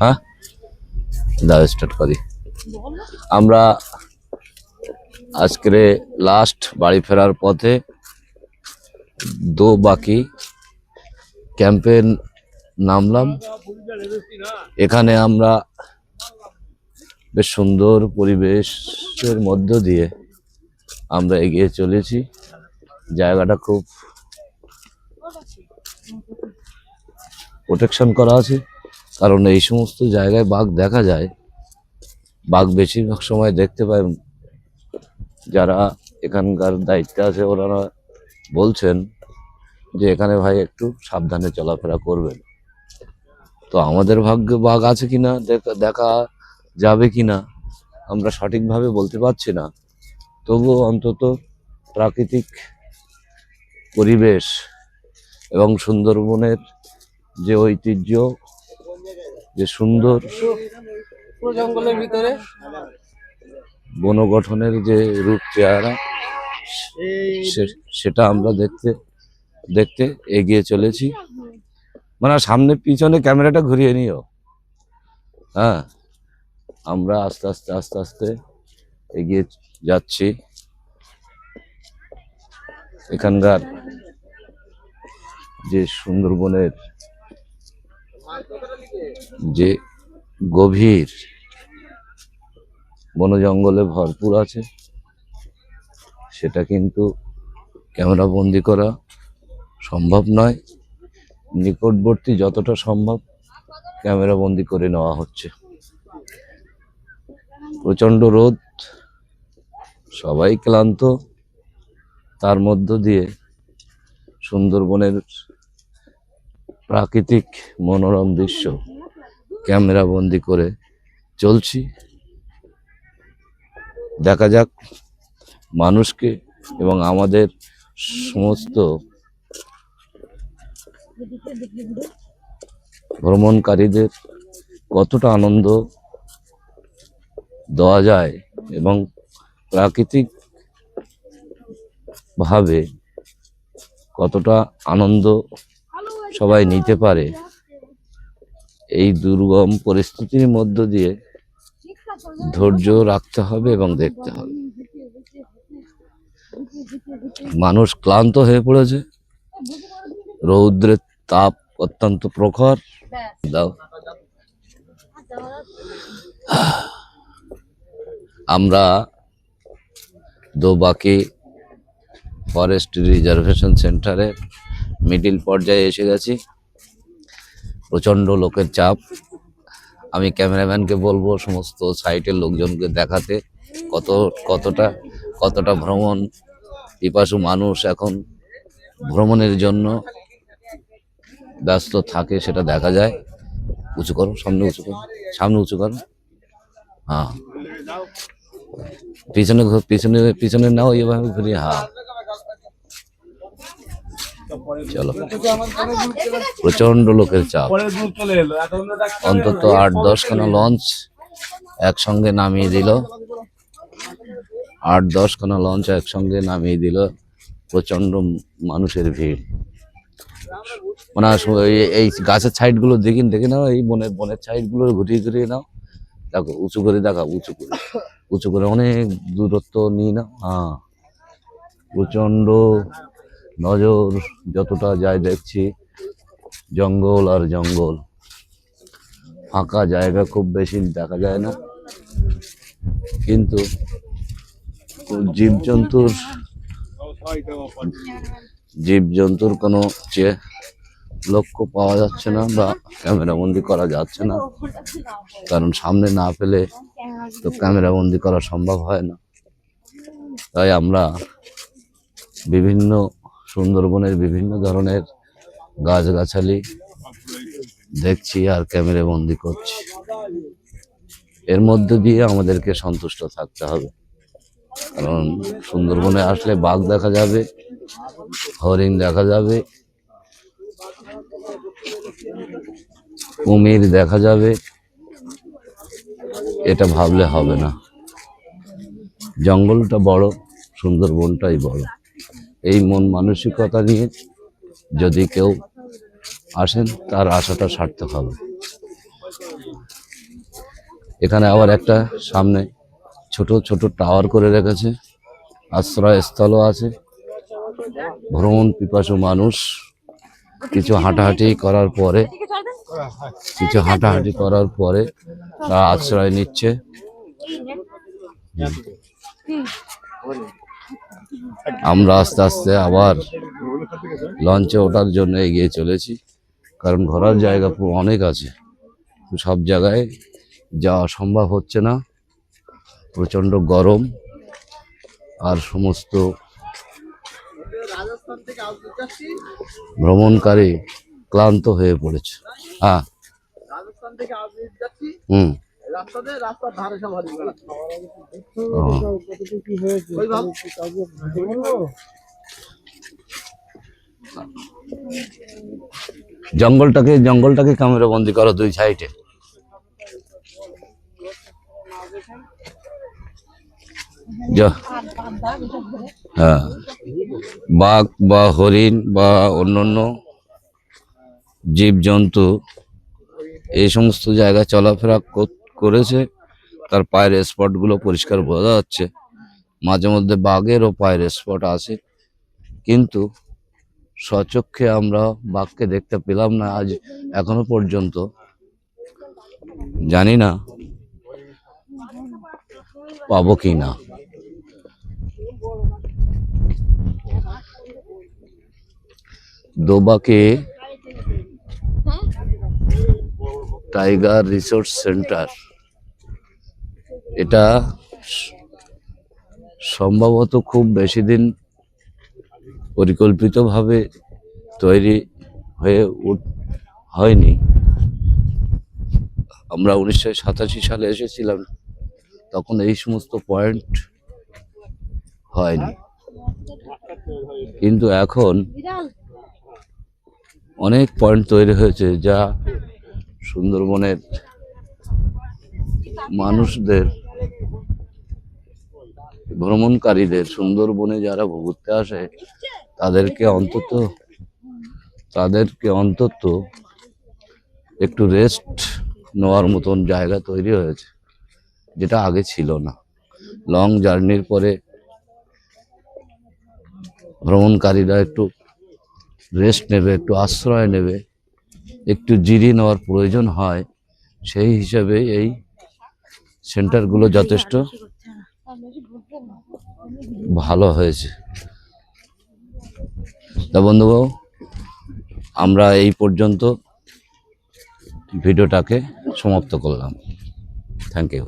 হ্যাঁ? দাও স্টার্ট করি। আমরা আজকে লাস্ট বাড়ি ফেরার পথে দো বাকি ক্যাম্পে নামলাম। এখানে আমরা বেশ সুন্দর পরিবেশের মধ্য দিয়ে আমরা এগিয়ে চলেছি। জায়গাটা খুব প্রোটেকশন করা আছে। কারণ এই সমস্ত জায়গায় বাঘ দেখা যায়। বাঘ বেশিরভাগ সময় দেখতে পায়। যারা এখানকার দায়িত্বে আছে ওনারা বলছেন যে, এখানে ভাই একটু সাবধানে চলাফেরা করবেন। তো আমাদের ভাগ্যে বাঘ আছে কিনা, দেখা দেখা যাবে কি না আমরা সঠিকভাবে বলতে পারছি না। তবুও অন্তত প্রাকৃতিক পরিবেশ এবং সুন্দরবনের যে ঐতিহ্য যে সুন্দর জঙ্গলের ভিতরে। বনগঠনের যে রূপ চেহারা সেটা আমরা দেখতে দেখতে এগিয়ে চলেছি। মানে সামনে পিছনে ক্যামেরাটা ঘুরিয়ে নিও। হ্যাঁ আমরা আস্তে আস্তে আস্তে আস্তে এগিয়ে যাচ্ছি। এখানকার যে সুন্দরবনের যে গভীর বন জঙ্গলে ভরপুর আছে, সেটা কিন্তু ক্যামেরা বন্দি করা সম্ভব নয়। নিকটবর্তী যতটা সম্ভব ক্যামেরা বন্দি করে নেওয়া হচ্ছে। প্রচণ্ড রোদ, সবাই ক্লান্ত। তার মধ্য দিয়ে সুন্দরবনের প্রাকৃতিক মনোরম দৃশ্য ক্যামেরা বন্দি করে চলছি। দেখা যাক মানুষকে এবং আমাদের সমস্ত ভ্রমণকারীদের কতটা আনন্দ দেওয়া যায় এবং প্রাকৃতিক ভাবে কতটা আনন্দ সবাই নিতে পারে। এই দুর্গম পরিস্থিতির মধ্য দিয়ে ধৈর্য রাখতে হবে এবং দেখতে হবে। মানুষ ক্লান্ত হয়ে পড়েছে। রৌদ্রের তাপ অত্যন্ত প্রখর। দাও। আমরা দোবাকি ফরেস্ট রিজার্ভেশন সেন্টারে মিডিল পর্যায়ে এসে গেছি। প্রচণ্ড লোকের চাপ। আমি ক্যামেরাম্যানকে বলব, সমস্ত সাইটের লোকজনকে দেখাতে কত, কতটা কতটা ভ্রমণ। পিপাসু মানুষ এখন ভ্রমণের জন্য ব্যস্ত থাকে, সেটা দেখা যায়। উঁচু করো, সামনে উঁচু করো, সামনে উঁচু করো। হ্যাঁ। পিছনে পিছনে পিছনে নাও এভাবে ঘুরিয়ে হ্যাঁ। চলো। প্রচণ্ড লোকের চাপ। অন্তত আট দশখানা লঞ্চ একসঙ্গে নামিয়ে দিল। আট দশখানা লঞ্চ একসঙ্গে নামিয়ে দিল। প্রচণ্ড মানুষের ভিড়। মানে এই- গাছের সাইডগুলো দেখি দেখে নাও এই বনের বনের সাইডগুলো ঘুরিয়ে ঘুরিয়ে নাও। দেখো উঁচু করে দেখা উঁচু করে উঁচু করে অনেক দূরত্ব নিয়ে নাও। হ্যাঁ। প্রচণ্ড নজর যতটা যায় দেখছি, জঙ্গল আর জঙ্গল। ফাঁকা জায়গা খুব বেশি দেখা যায় না। কিন্তু জীবজন্তুর জীবজন্তুর কোনো চেয়ে লক্ষ্য পাওয়া যাচ্ছে না বা ক্যামেরা বন্দি করা যাচ্ছে না, কারণ সামনে না পেলে তো ক্যামেরা বন্দি করা সম্ভব হয় না। তাই আমরা বিভিন্ন সুন্দরবনের বিভিন্ন ধরনের গাছগাছালি দেখছি আর ক্যামেরা বন্দি করছি। এর মধ্যে দিয়ে আমাদেরকে সন্তুষ্ট থাকতে হবে। কারণ সুন্দরবনে আসলে বাঘ দেখা যাবে, হরিণ দেখা যাবে, কুমির দেখা যাবে, এটা ভাবলে হবে না। জঙ্গলটা বড়, সুন্দরবনটাই বড়। এই মন মানসিকতা নিয়ে যদি কেউ আসেন, তার আশাটা সার্থক হবে। এখানে আবার একটা সামনে ছোট ছোট টাওয়ার করে রেখেছে। আশ্রয়স্থলও আছে। ভ্রমণ পিপাসু মানুষ। কিছু হাঁটাহাঁটি করার পরে, কিছু হাঁটাহাঁটি করার পরে তারা আশ্রয় নিচ্ছে। আমরা আস্তে আস্তে আবার লঞ্চে ওঠার জন্য এগিয়ে চলেছি। কারণ ঘোরার জায়গা অনেক আছে। সব জায়গায় যাওয়া সম্ভব হচ্ছে না। প্রচণ্ড গরম আর সমস্ত ভ্রমণকারী ক্লান্ত হয়ে পড়েছে। হ্যাঁ। হুম। রাস্তাতে রাস্তার ধারে সব হারিয়ে জঙ্গলটাকে জঙ্গলটাকে ক্যামেরা বন্দি করো দুই সাইডে হ্যাঁ। বাঘ বা হরিণ বা অন্যান্য জীবজন্তু, এই সমস্ত জায়গায় চলাফেরা কর- করেছে তার পায়ের স্পটগুলো পরিষ্কার বোঝা যাচ্ছে। মাঝে মধ্যে বাঘেরও পায়ের স্পট আছে। কিন্তু স্বচক্ষে আমরা বাঘকে দেখতে পেলাম না আজ এখনও পর্যন্ত। জানি না পাবো কি না। দোবাকে টাইগার রিসোর্স সেন্টার। এটা সম্ভবত খুব বেশি দিন পরিকল্পিতভাবে তৈরি হয়ে উঠ- হয়নি। আমরা উনিশশো সাতাশি সালে এসেছিলাম, তখন এই সমস্ত পয়েন্ট হয়নি। কিন্তু এখন অনেক পয়েন্ট তৈরি হয়েছে যা সুন্দরবনের মানুষদের ভ্রমণকারীদের সুন্দরবনে যারা ঘুরতে আসে, তাদেরকে অন্তত তাদেরকে অন্তত একটু রেস্ট নেওয়ার মতন জায়গা তৈরি হয়েছে, যেটা আগে ছিল না। লং জার্নির পরে ভ্রমণকারীরা একটু রেস্ট নেবে, একটু আশ্রয় নেবে, একটু জিরিয়ে নেওয়ার প্রয়োজন হয়, সেই হিসাবে এই সেন্টারগুলো যথেষ্ট। ভালো হয়েছে। তা বন্ধুবাবু আমরা এই পর্যন্ত ভিডিওটাকে সমাপ্ত করলাম। Thank you